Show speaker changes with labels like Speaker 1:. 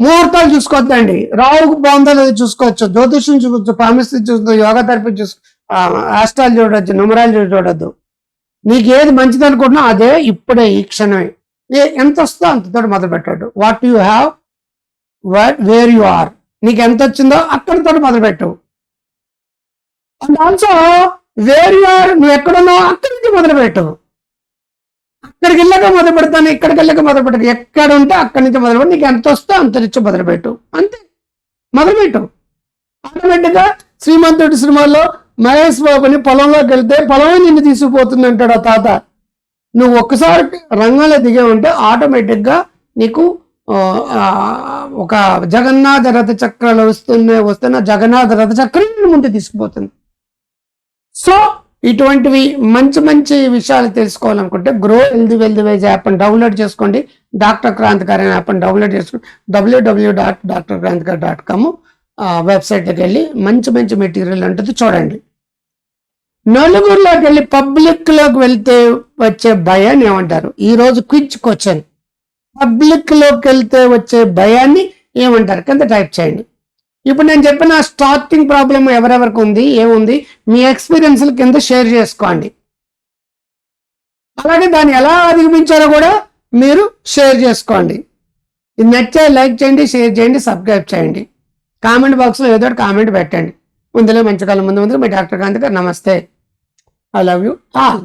Speaker 1: ముహూర్తాలు చూసుకోవద్దండి. రావుకు బాగుందో చూసుకోవచ్చు జ్యోతిష్యం చూసుకోవచ్చు పామిస్ట్రీ చూసుకోవచ్చు యోగా థెరపీ చూసుకో ఆస్ట్రాలు చూడొచ్చు నుమరాలు చూడొద్దు. నీకు ఏది మంచిది అనుకుంటున్నా అదే ఇప్పుడే ఈ క్షణమే. ఏ- ఎంత వస్తుందో అంతతో మొదలు పెట్టాడు what you have where you are. నీకు ఎంత వచ్చిందో అక్కడితో మొదలు పెట్టు and also where you are నువ్వు ఎక్కడున్నావు అక్కడి నుంచి మొదలు పెట్టు అక్కడికి వెళ్ళాక మొదలు పెడతాను ఇక్కడికి వెళ్ళాక మొదలు పెట్టాను. ఎక్కడ ఉంటే అక్కడి నుంచి మొదలు పెట్టి నీకు ఎంత వస్తే అంత నుంచి మొదలుపెట్టు అంతే. మొదలుపెట్టు ఆటోమేటిక్గా శ్రీమంతుడి సినిమాలో మహేష్ బాబుని పొలంలోకి వెళ్తే పొలమే నిన్ను తీసుకుపోతుంది అంటాడు ఆ తాత. నువ్వు ఒక్కసారి రంగంలో దిగే ఉంటే ఆటోమేటిక్గా నీకు ఒక జగన్నాథ రథ చక్రాలు వస్తున్నాయి వస్తున్న జగన్నాథ రథ చక్రం ముందు తీసుకుపోతుంది. సో ఇటువంటివి మంచి మంచి విషయాలు తెలుసుకోవాలనుకుంటే గ్రో హెల్దీ వెల్దీ వైజ్ యాప్ని డౌన్లోడ్ చేసుకోండి. డాక్టర్ క్రాంతికారి అనే యాప్ని డౌన్లోడ్ చేసుకోండి W W dot doctor Krantikari dot com వెబ్సైట్కి వెళ్ళి మంచి మంచి మెటీరియల్ ఉంటుంది చూడండి. నలుగురిలోకి వెళ్ళి పబ్లిక్లోకి వెళ్తే వచ్చే భయాన్ని ఏమంటారు? ఈరోజు క్విచ్ క్విజ్ క్వశ్చన్ పబ్లిక్లోకి వెళ్తే వచ్చే భయాన్ని ఏమంటారు? కింద టైప్ చేయండి. ఇప్పుడు నేను చెప్పిన స్టార్టింగ్ ప్రాబ్లం ఎవరెవరికి ఉంది ఏముంది మీ ఎక్స్పీరియన్స్ కింద షేర్ చేసుకోండి. అలాగే దాన్ని ఎలా అధిగమించాలో కూడా మీరు షేర్ చేసుకోండి. ఇది నచ్చే లైక్ చేయండి షేర్ చేయండి సబ్స్క్రైబ్ చేయండి. కామెంట్ బాక్స్లో ఏదో ఒకటి కామెంట్ పెట్టండి. ముందులో మంచి కాలం ముందు ముందు మీ డాక్టర్ గాంధీ గారు నమస్తే. I love you all